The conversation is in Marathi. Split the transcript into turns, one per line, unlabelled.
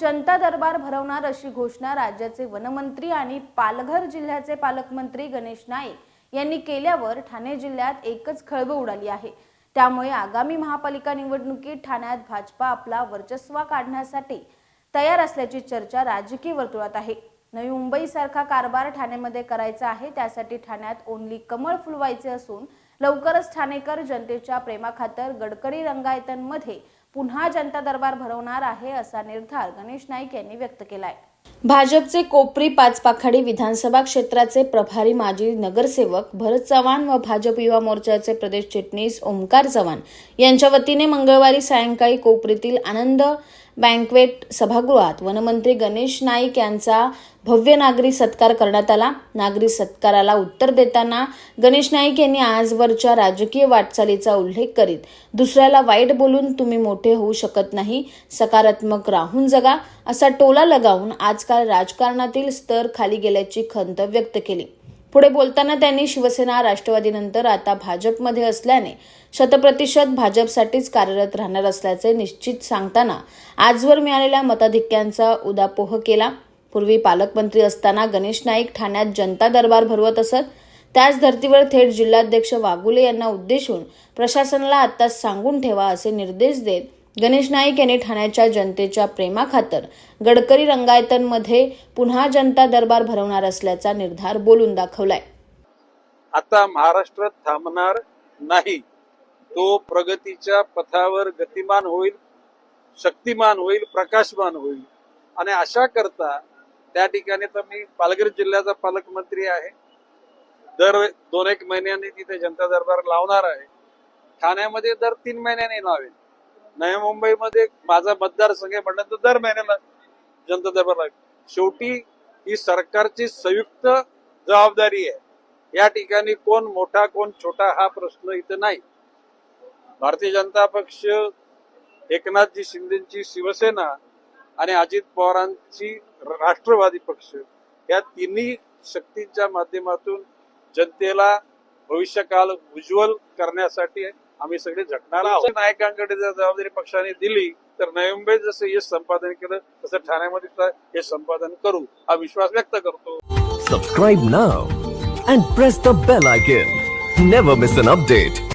जनता दरबार भरवणार अशी घोषणा राज्याचे वनमंत्री आणि पालघर जिल्ह्याचे पालकमंत्री गणेश नाईक यांनी केल्यावर ठाणे जिल्ह्यात एकच खळबळ उडाली आहे. त्यामुळे आगामी महापालिका निवडणुकीत ठाण्यात भाजपा आपला वर्चस्व काढण्यासाठी तयार असल्याची चर्चा राजकीय वर्तुळात आहे. नवी मुंबईसारखा कारभार ठाण्यामध्ये करायचा आहे त्यासाठी ठाण्यात ओनली कमळ फुलवायचे असून लवकरच ठाणेकर जनतेच्या प्रेमाखातर गडकरी रंगायतांमध्ये पुन्हा जनता दरबार भरवणार आहे असा निर्धार गणेश नाईक यांनी व्यक्त केलाय. भाजपचे कोपरी पाचपाखाडी विधानसभा क्षेत्राचे प्रभारी माजी नगरसेवक भरत चव्हाण व भाजप युवा मोर्चाचे प्रदेश चिटणीस ओमकार चव्हाण यांच्या वतीने मंगळवारी सायंकाळी कोपरीतील आनंद बँकवेट सभागृहात वनमंत्री गणेश नाईक यांचा भव्य नागरी सत्कार करण्यात आला. नागरी सत्काराला उत्तर देताना गणेश नाईक यांनी आजवरच्या राजकीय वाटचालीचा उल्लेख करीत दुसऱ्याला वाईट बोलून तुम्ही मोठे होऊ शकत नाही सकारात्मक राहून जगा असा टोला लगावून आजकाल राजकारणातील स्तर खाली गेल्याची खंत व्यक्त केली. पुढे बोलताना त्यांनी शिवसेना राष्ट्रवादीनंतर आता भाजपमध्ये असल्याने शतप्रतिशत भाजपसाठीच कार्यरत राहणार असल्याचे निश्चित सांगताना आजवर मिळालेल्या मताधिक्यांचा उदापोह केला. पूर्वी पालकमंत्री असताना गणेश नाईक ठाण्यात जनता दरबार भरवत असत त्याच धर्तीवर थेट जिल्हाध्यक्ष वागुले यांना उद्देशून प्रशासनाला आत्ताच सांगून ठेवा असे निर्देश देत गणेश नाईक यांनी ठाण्याच्या जनतेच्या प्रेमाखातर गडकरी रंगायतनमध्ये पुन्हा जनता दरबार भरवणार असल्याचा निर्धार बोलून दाखवलाय.
आता महाराष्ट्रात थांबणार नाही. तो प्रगतीच्या पथावर गतिमान होईल शक्तिमान होईल प्रकाशमान होईल. आणि अशा करता त्या ठिकाणी तर मी पालघर जिल्ह्याचा पालकमंत्री आहे. दर दोन एक महिन्यांनी तिथे जनता दरबार लावणार आहे. ठाण्यामध्ये दर तीन महिन्यांनी लावेल नव्या मुंबईमध्ये माझा मतदारसंघ आहे म्हटलं तर दर महिन्याला जनता दरबार शेवटी ही सरकारची संयुक्त जबाबदारी आहे. या ठिकाणी कोण मोठा कोण छोटा हा प्रश्न इथं नाही. भारतीय जनता पक्ष एकनाथजी शिंदेची शिवसेना आणि अजित पवारांची राष्ट्रवादी पक्ष या तिन्ही शक्तींच्या माध्यमातून जनतेला भविष्यकाल उज्ज्वल करण्यासाठी आम्ही सगळे झटणार आहोत नायकांकडे जर जबाबदारी पक्षाने दिली तर नवी मुंबईत जसं यश संपादन केलं तसं ठाण्यामध्ये यश संपादन करू हा विश्वास व्यक्त करतो
Subscribe now and press the bell icon. Never miss an update.